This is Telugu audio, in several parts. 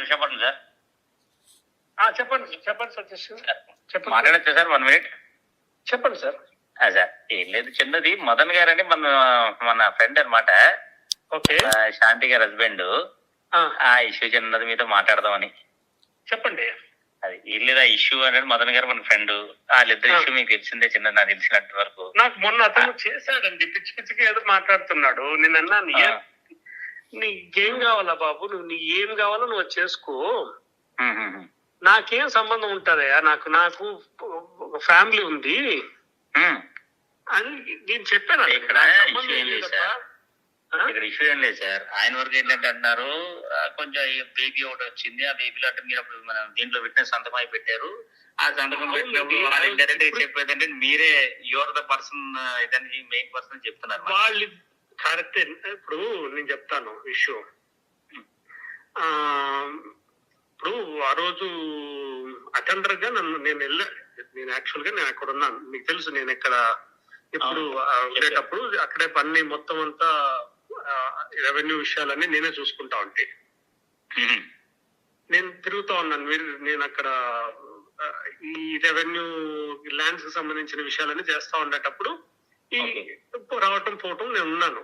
మీరు చెప్పండి సార్. ఆ, చెప్పండి చెప్పండి సతీష్ చెప్పండి మాట్లాడచ్చా సార్? One minute. చెప్పండి సార్. సార్ ఏం లేదు చిన్నది. మదన్ గారు అని మన మన ఫ్రెండ్ అనమాట ఓకే. శాంతి గారి హస్బెండ్ ఆ, ఆ ఇష్యూ చిన్నది మీతో మాట్లాడదామని. చెప్పండి. అది ఏం లేదా ఇష్యూ అనేది మదన్ గారు మన ఫ్రెండ్ వాళ్ళిద్దరు ఆ. ఇష్యూ మీకు తెలిసిందే చిన్న నాకు తెలిసినంత వరకు. నాకు మొన్న అతను చేశాడండి. పిచ్చి పిచ్చిగా ఏదో మాట్లాడుతున్నాడు. నేను అన్నాను ఆ. "ఏ- నీకేం కావాలా బాబు నువ్వు నీ ఏం కావాలో నువ్వు చేసుకో. నాకేం సంబంధం ఉంటదయా నాకు నాకు ఒక ఫ్యామిలీ ఉంది. అని నేను చెప్పాను. ఇక్కడ? ఇక్కడ ఇష్యూ ఏం లేదు సార్ ఆయన వరకు ఏంటంటే అంటున్నారు ఆ, కొంచెం బేబీ ఒకటి వచ్చింది ఆ బేబీలో అంటే మీరు అప్పుడు మన దీంట్లో పెట్టిన అయి పెట్టారు ఆ సంతకం పెట్టినప్పుడు వాళ్ళు ఇండైరెక్ట్ ఇప్పుడు- చెప్పేది అంటే మీరే యువర్ ద పర్సన్ ఇదని మెయిన్ పర్సన్ చెప్తున్నారు. వాళ్ళు కరెక్టే. ఇప్పుడు నేను చెప్తాను ఇష్యూ ఆ ఇప్పుడు ఆ రోజు అటెండర్గా నన్ను నేను వెళ్ళా. నేను యాక్చువల్గా నేను అక్కడ ఉన్నాను. మీకు తెలుసు నేను ఇక్కడ ఇప్పుడు ఉండేటప్పుడు అక్కడే పని మొత్తం అంతా రెవెన్యూ విషయాలన్నీ నేనే చూసుకుంటా ఉంటే. నేను తిరుగుతా ఉన్నాను. మీరు నేను అక్కడ ఈ రెవెన్యూ ల్యాండ్స్కి సంబంధించిన విషయాలన్నీ చేస్తా ఉండేటప్పుడు ఈ. రావటం పోవటం నేను ఉన్నాను.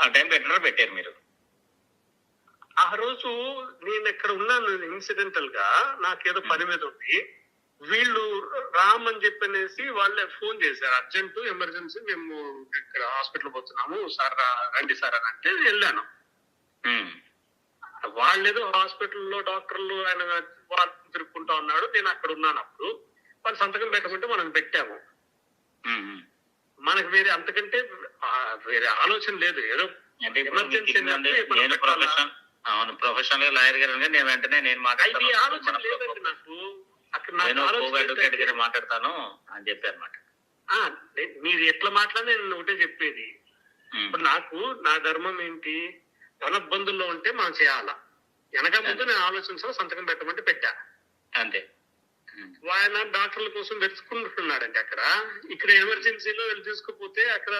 ఆ టైం పెట్టినారో పెట్టారు మీరు. ఆ రోజు నేను ఎక్కడ ఉన్నాను ఇన్సిడెంటల్గా నాకేదో పని మీద ఉంది. వీళ్ళు రామ్ అని చెప్పనేసి వాళ్ళే ఫోన్ చేశారు. అర్జెంట్ ఎమర్జెన్సీ మేము ఇక్కడ హాస్పిటల్ పోతున్నాము. సార్ రండి సార్ అని అంటే వెళ్ళాను. వాళ్ళేదో హాస్పిటల్లో డాక్టర్లు ఆయన వాళ్ళు తిరుక్కుంటా ఉన్నాడు. నేను అక్కడ ఉన్నాను అప్పుడు. వాళ్ళు సంతకం పెట్టమంటే మనం పెట్టాము. మనకు వేరే అంతకంటే వేరే ఆలోచన లేదు. ఏదో నేను? ప్రొఫెషన్ అవును ప్రొఫెషనల్ లాయర్ గారు నేను వెంటనే నేను మాట్లాడతాను. మాట్లాడతాను అని చెప్పారు అనమాట మీరు ఎట్లా మాట్లాడినా నేను ఒకటే చెప్పేది. ఇప్పుడు నాకు నా ధర్మం ఏంటి? ధనబ్బందుల్లో ఉంటే మనం చేయాలా? వెనక ముందు నేను ఆలోచించాలి సంతకం పెట్టమంటే పెట్టా. అంతే. ఆయన డాక్టర్ల కోసం వెతుకుంటున్నాడండి అక్కడ. ఇక్కడ ఎమర్జెన్సీలో వెళ్ళి తీసుకుపోతే అక్కడ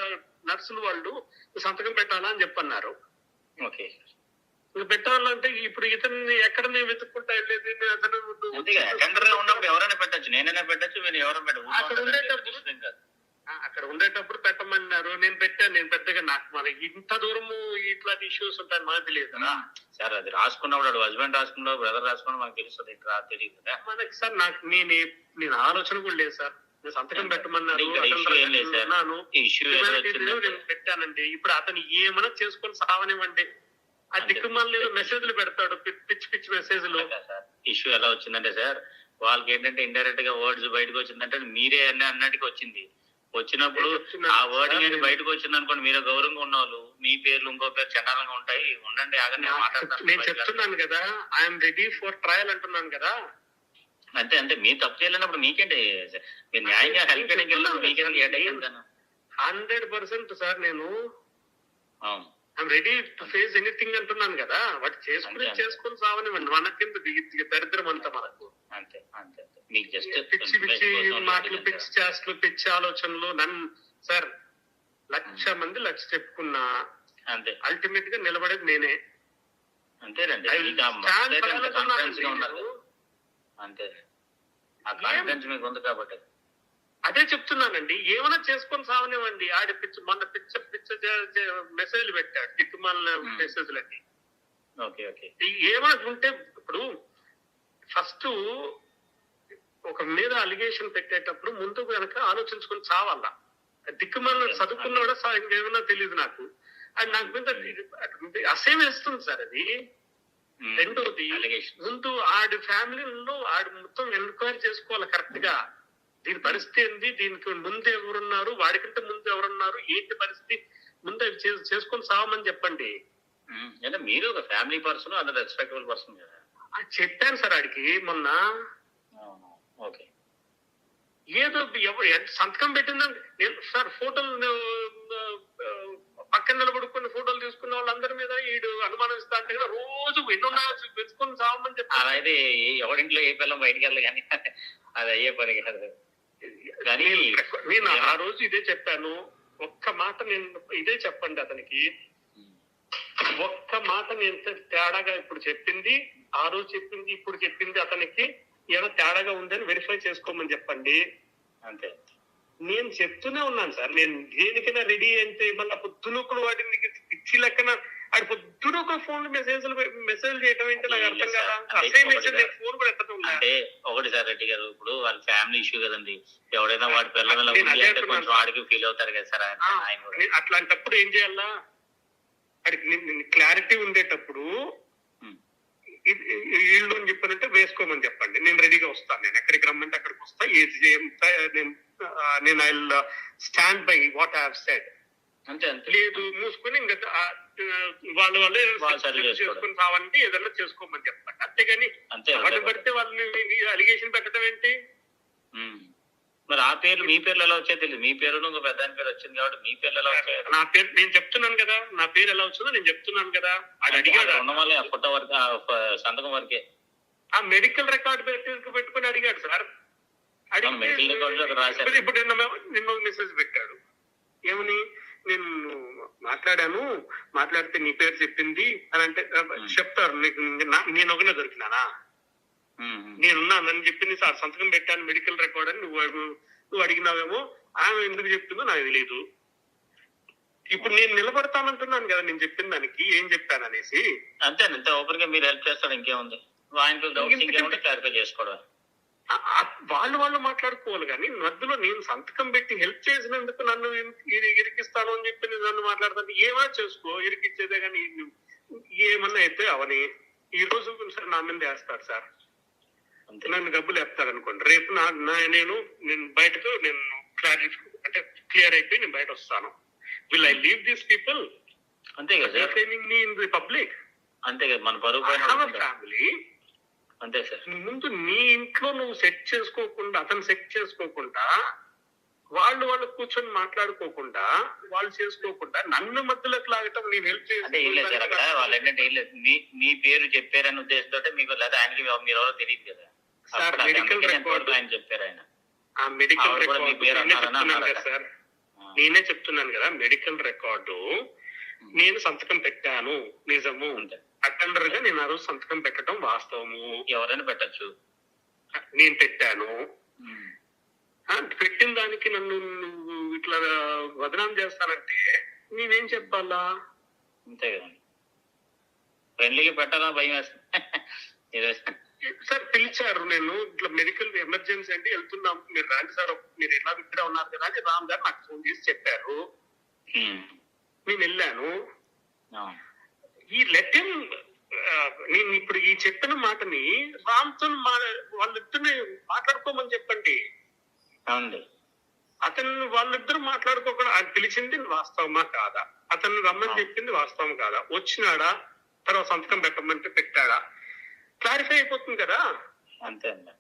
నర్సులు వాళ్ళు సంతకం పెట్టాలా అని చెప్పన్నారు. ఓకే. పెట్టాలంటే ఇప్పుడు ఇతన్ని ఎక్కడ నేను వెతుక్కుంటా వెళ్ళేది అతను ఎవరైనా పెట్టచ్చు నేనైనా పెట్టచ్చు ఎవరైనా పెట్టచ్చు. అక్కడ ఉండేటప్పుడు- అక్కడ ఉండేటప్పుడు పెట్టమన్నారు. నేను పెట్టాను నేను పెద్దగా నాకు మన ఇంత దూరము ఇట్లాంటి ఇష్యూస్ ఉంటాయని మనకు తెలియదు కదా. సార్ అది రాసుకున్నప్పుడు హస్బెండ్ రాసుకున్నప్పుడు బ్రదర్ రాసుకున్నప్పుడు మనకు తెలుస్తుంది ఇక్కడ తెలియదు కదా. మనకి సార్ నాకు నేను నేను ఆలోచన కూడా లేదు సార్. నేను సంతకం పెట్టమన్నారు నేను పెట్టానండి. ఇప్పుడు అతను ఏమైనా చేసుకొని సావనివ్వండి. ఆ. దిక్కుమాల మెసేజ్లు పెడతాడు పిచ్చి పిచ్చి మెసేజ్లు సార్. ఇష్యూ ఎలా వచ్చిందంటే సార్ వాళ్ళకి ఏంటంటే ఇండైరెక్ట్గా వర్డ్స్ బయటకు వచ్చిందంటే మీరే అన్న అన్నటికి వచ్చింది. వచ్చినప్పుడు ఆ వర్డ్ నేను- బయటకు వచ్చింది అనుకోండి మీరు గౌరవంగా ఉన్న వాళ్ళు మీ పేర్లు ఇంకో పేరు చండాలంగా ఉంటాయి ఉండండి ఆగండి నేను చెప్తున్నాను కదా ఐఎమ్ రెడీ ఫర్ ట్రయల్ అంటున్నాను కదా. అంతే అంతే మీ తప్పు చేయలేనప్పుడు మీకేంటి? మీరు న్యాయంగా హెల్ప్ చేయడానికి హండ్రెడ్ పర్సెంట్ సార్ నేను I'm ready to face anything అంటున్నాను కదా వాటి చేసుకుని. చేసుకుని సావనివ్వండి మనకింత దరిద్రం అంతా మనకు? అంతే అంతే. పిచ్చి పిచ్చి మాటలు పిచ్చి చేష్టలు పిచ్చి ఆలోచనలు నన్ను సార్ లక్ష మంది లక్ష చెప్పుకున్నా అంతే. అల్టిమేట్గా నిలబడేది నేనే. అంతేనండి. అంతే. ఆ కాన్ఫిడెన్స్ మీకు ఉంది కాబట్టి. అదే చెప్తున్నానండి. ఏమైనా చేసుకొని సావనివ్వండి. ఆడ పిచ్చి మొన్న పిచ్చ పిచ్చ మెసేజ్లు పెట్టాడు దిక్కుమాలిన Hmm. మెసేజ్లన్నీ okay okay. ఏమైనా ఉంటే ఇప్పుడు ఫస్ట్ ఒక మీద అలిగేషన్ పెట్టేటప్పుడు ముందు వెనక ఆలోచించుకొని చావాలా? దిక్కుమాల చదువుకున్నాడో సా- ఇంకేమైనా తెలియదు నాకు. అది నాకు మీద అసేం వేస్తుంది సార్ అది. రెండోది అలిగేషన్ ముందు ఆడి ఫ్యామిలీలో ఆడి మొత్తం ఎంక్వైరీ చేసుకోవాలి కరెక్ట్గా. దీని పరిస్థితి ఏంది? దీనికి ముందు ఎవరున్నారు? వాడికంటే ముందు ఎవరున్నారు? ఏంటి పరిస్థితి? ముందు అవి చేసుకొని సావమని చెప్పండి. అంటే మీరు ఒక ఫ్యామిలీ పర్సన్ అది రెస్పెక్టబుల్ పర్సన్ కదా. చెప్పాను సార్ ఆడికి మొన్న. ఓకే ఏదో సంతకం పెట్టిందని నేను సార్ ఫోటోలు పక్కన నిలబడుకుని ఫోటోలు తీసుకున్న వాళ్ళందరి మీద ఈడు అనుమానిస్తా అంటే కదా రోజు ఎన్నున్నా వెతుకుని సావమని చెప్పి. అలా అయితే ఎవరింట్లో ఏ పిల్లం బయటికి వెళ్ళదు కానీ అది అయ్యే పని కాదు. కానీ నేను- ఆ రోజు ఇదే చెప్పాను. ఒక్క మాట నేను ఇదే చెప్పండి అతనికి. ఒక్క మాట నేను తేడాగా ఇప్పుడు చెప్పింది ఆ రోజు చెప్పింది ఇప్పుడు చెప్పింది అతనికి. ఏదో తేడాగా ఉందని వెరిఫై చేసుకోమని చెప్పండి. అంతే. నేను చెప్తూనే ఉన్నాను సార్. నేను దేనికైనా రెడీ అంటే మళ్ళీ పొద్దునొకడు వాడిని నీకు పిచ్చి లెక్కన అది పొద్దునొక ఫోన్ మెసేజ్ మెసేజ్ చేయడం ఏంటి నాకు అర్థం కదా? అసే మెసేజ్ నేను ఫోన్ కూడా ఎత్తడం లే. అంటే ఒకటి సార్ రెడ్డి గారు ఇప్పుడు వాళ్ళ ఫ్యామిలీ ఇష్యూ కదండి. ఎవడైనా వాడి పిల్లల అంటే కొంచెం ఫీల్ అవుతారు కదా సార్ ఆయన అట్లాంటప్పుడు ఏం చేయాలా? వాడికి క్లారిటీ ఉండేటప్పుడు వీళ్ళు అని చెప్పారంటే వేసుకోమని చెప్పండి. నేను రెడీగా వస్తాను. నేను ఎక్కడికి రమ్మంటే అక్కడికి వస్తా. ఏది నేను I stand by what I said. అంతే అంతే. లేదు మూసుకొని ఇంకా వాళ్ళు వాళ్ళే. చేసుకొని రావాలంటే ఏదన్నా చేసుకోమని చెప్పండి. అంతేగాని. పడితే వాళ్ళని అలిగేషన్ పెట్టడం ఏంటి. మరి ఆ పేర్లు మీ పేర్లు ఎలా వచ్చాయో తెలియదు మీ పేరు ఇంకో పెద్ద పేరు వచ్చింది కాబట్టి మీ పేర్లు ఎలా వచ్చాయి? నా పేరు నేను చెప్తున్నాను కదా. నా పేరు ఎలా వచ్చిందో నేను చెప్తున్నాను కదా. అది అడిగాడు? ఉన్న వాళ్ళే ఫోటో వరకు సంతకం వరకే. ఆ మెడికల్ రికార్డ్ పెట్టి పెట్టుకుని అడిగాడు సార్. అవును, medical record లో రాశారు. ఇప్పుడు- నిన్న నిన్న మెసేజ్ పెట్టాడు. ఏమని? నేను మాట్లాడాను. మాట్లాడితే నీ పేరు చెప్పింది అని అంటే చెప్తారు. నీకు నేను ఒకనే దొరికినానా. నేనున్నానని చెప్పింది సార్ సంతకం పెట్టాను మెడికల్ రికార్డ్ అని నువ్వు నువ్వు అడిగినావేమో ఆమె ఎందుకు చెప్తుందో నాకు తెలియదు ఇప్పుడు నేను నిలబడతానంటున్నాను కదా నేను చెప్పిన దానికి ఏం చెప్పాను అనేసి. అంతే అంతే ఓపెన్గా మీరు హెల్ప్ చేస్తాడు ఇంకేముంది? ఆయనకు క్లారిఫై చేసుకోవడం వాళ్ళు వాళ్ళు మాట్లాడుకోవాలి కానీ మధ్యలో నేను సంతకం పెట్టి హెల్ప్ చేసినందుకు నన్ను ఇరి- ఇరి- ఇరికిస్తాను అని చెప్పి నేను నన్ను మాట్లాడతాను. ఏమైనా చేసుకో ఇరికిచ్చేదే కానీ ఏమన్నా అయితే అవని. ఈ రోజు సార్ నా మీద వేస్తాడు సార్. నన్ను డబ్బులు వేస్తాడు అనుకోండి రేపు నా నేను నేను బయటకు నేను క్లారిఫై అంటే క్లియర్ అయిపోయి నేను బయట వస్తాను. Will I leave these people అంతే కదా మీ ఇన్ ది పబ్లిక్ అంతే కదా మన పరువు. ఫ్యామిలీ అంతే సార్. ముందు నీ ఇంట్లో నువ్వు సెట్ చేసుకోకుండా అతను సెట్ చేసుకోకుండా వాళ్ళు వాళ్ళు కూర్చొని మాట్లాడుకోకుండా వాళ్ళు చేసుకోకుండా నన్ను మధ్యలోకి లాగటం నేను హెల్ప్ అక్కడ వాళ్ళు ఏంటంటే మీ మీ పేరు చెప్పారని ఉద్దేశంతో మీకు లేదా ఆయనకి మీరు ఎవరో తెలియదు కదా. సార్ మెడికల్ రికార్డ్ ఆయన చెప్పారు ఆయన. ఆ మెడికల్ రికార్డు కదా. సార్. నేనే చెప్తున్నాను కదా మెడికల్ రికార్డు నేను సంతకం పెట్టాను నిజము. అటెండర్గా నేను ఆ రోజు సంతకం పెట్టడం వాస్తవము. ఎవరైనా పెట్టచ్చు. నేను పెట్టాను. పెట్టిన దానికి నన్ను నువ్వు ఇట్లా వదనాం చేస్తానంటే నేనేం చెప్పాలా? అంతే కదండి. ఫ్రెండ్లీగా పెట్టాలా? భయం వేస్తుంది. ఈరోజు సార్ పిలిచారు నేను. ఇట్లా మెడికల్ ఎమర్జెన్సీ అంటే వెళ్తున్నాం. మీరు రాండి సార్ మీరు ఎలా ఇక్కడే ఉన్నారు కదా అని రామ్ గారు నాకు ఫోన్ చేసి చెప్పారు. నేను వెళ్ళాను. ఈ లెటర్ నేను ఇప్పుడు ఈ చెప్పిన మాటని రామ్తో మా వాళ్ళిద్దరిని మాట్లాడుకోమని చెప్పండి. అవునండి. అతను వాళ్ళిద్దరు మాట్లాడుకోకుండా పిలిచింది వాస్తవమా కాదా? అతను రమ్మని చెప్పింది వాస్తవం కాదా? వచ్చినాడా? తర్వాత సంతకం పెట్టమంటే పెట్టాడా? క్లారిఫై అయిపోతుంది కదా? అంతే అండి.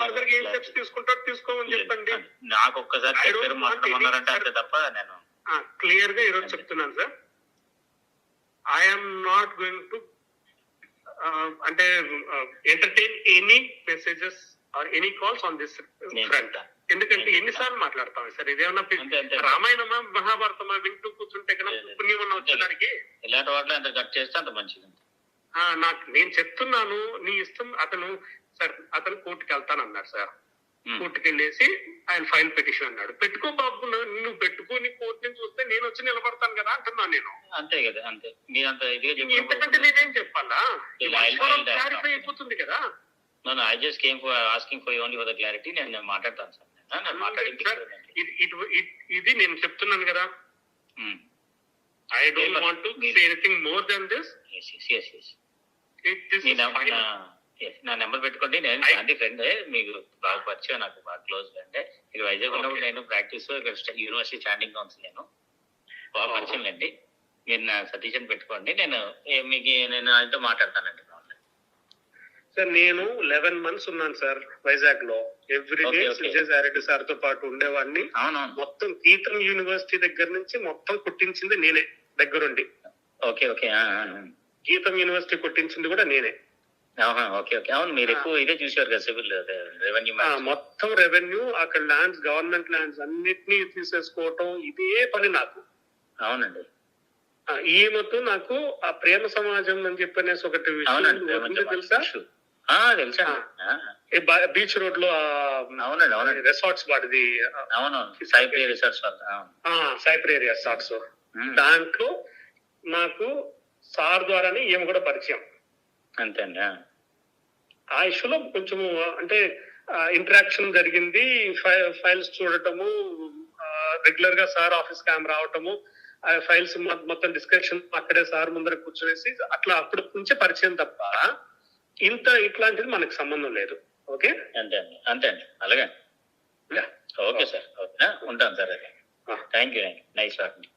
ఫర్దర్గా ఏం స్టెప్స్ తీసుకుంటారో తీసుకోమని చెప్పండి. నాకు ఒక్కసారి చెప్పారు అంతే తప్ప నేను క్లియర్గా ఈరోజు చెప్తున్నాను sir. I'm not going to అంటే entertain any messages or any calls on this front. ఎందుకంటే ఎన్నిసార్లు మాట్లాడతాం సార్? ఇదేమన్నా. రామాయణమా మహాభారతమా వింటూ కూర్చుంటే లేదు. పుణ్యమన్నా వచ్చేదానికి? ఇలాంటి వాటిలో ఎంత కట్ చేస్తే అంత మంచిది. నాకు నేను చెప్తున్నాను నీ ఇష్టం అతను సార్ అతను కోర్టుకి వెళ్తాను అన్నాడు సార్. కోర్టుకి వెళ్ళేసి ఆయన ఫైల్ పిటిషన్ అన్నాడు. పెట్టుకో బాబు నువ్వు పెట్టుకొని కోర్టు నుంచి చూస్తే నేను వచ్చి నిలబడతాను కదా అంటున్నాను నేను. అంతే కదా అంతే. చెప్పినప్పుడు నేనేం చెప్పాలా? క్లారిఫై అయిపోతుంది కదా. నన్ను I just came for asking for only for the clarity నేను మాట్లాడతాను సార్. ఇది నేను చెప్తున్నాను కదా. I don't want to say anything more than this మీ నా నెంబర్ పెట్టుకోండి. నేను శాంతి ఫ్రెండ్ మీకు బాగా పరిచయం నాకు బాగా క్లోజ్ అంటే ఇక్కడ వైజాగ్ ఉన్నప్పుడు. నేను ప్రాక్టీస్ ఇక్కడ స్ట- యూనివర్సిటీ స్టాండింగ్ కౌన్సిల్ నేను బాగా Oh. పరిచయం అండి మీరు నా సతీష్ అని పెట్టుకోండి. నేను ఏ, మీకు నేను ఆయనతో మాట్లాడతానండి సార్ నేను లెవెన్ మంత్స్ ఉన్నాను సార్ వైజాగ్లో every day Okay, okay. Vijayasai Reddy సార్తో పాటు ఉండేవాడిని. అవునవును. మొత్తం గీతం యూనివర్సిటీ దగ్గర నుంచి మొత్తం కుట్టించింది నేనే దగ్గరుండి. ఓకే ఓకే గీతం యూనివర్సిటీ కుట్టించింది కూడా నేనే. Okay okay. అవును మీరు ఎక్కువ ఇదే చూసారు కదా సివిల్ రెవెన్యూ మొత్తం రెవెన్యూ అక్కడ ల్యాండ్స్ గవర్నమెంట్ ల్యాండ్స్ అన్నిటినీ తీసేసుకోవటం ఇదే పని నాకు. అవునండి. ఆ, ఈమెతో నాకు ఆ ప్రేమ సమాజం అని చెప్పనేసి ఒకటి తెలుసా? తెలుసా ఈ బీచ్ రోడ్లో అవునండి అవునండి. రిసార్ట్స్ వాడిది. అవును. సైప్రీ అవును. సైప్రేరియా రిసార్ట్స్ దాంట్లో నాకు సార్ ద్వారానే ఈమె కూడా పరిచయం. అంతే అండి ఆ. ఇష్యూలో కొంచెం అంటే ఇంటరాక్షన్ జరిగింది. ఫైల్స్ చూడటము రెగ్యులర్గా సార్ ఆఫీస్కి ఆమె రావటము ఆ ఫైల్స్ మొత్తం డిస్కషన్ అక్కడే సార్ ముందర కూర్చొనేసి అట్లా అప్పటి నుంచే పరిచయం తప్ప ఇంత ఇట్లాంటిది మనకు సంబంధం లేదు. ఓకే? అంతే అండి అంతే అండి అలాగే ఓకే సార్. ఓకే ఉంటాను సార్ అది. Thank you you nice talking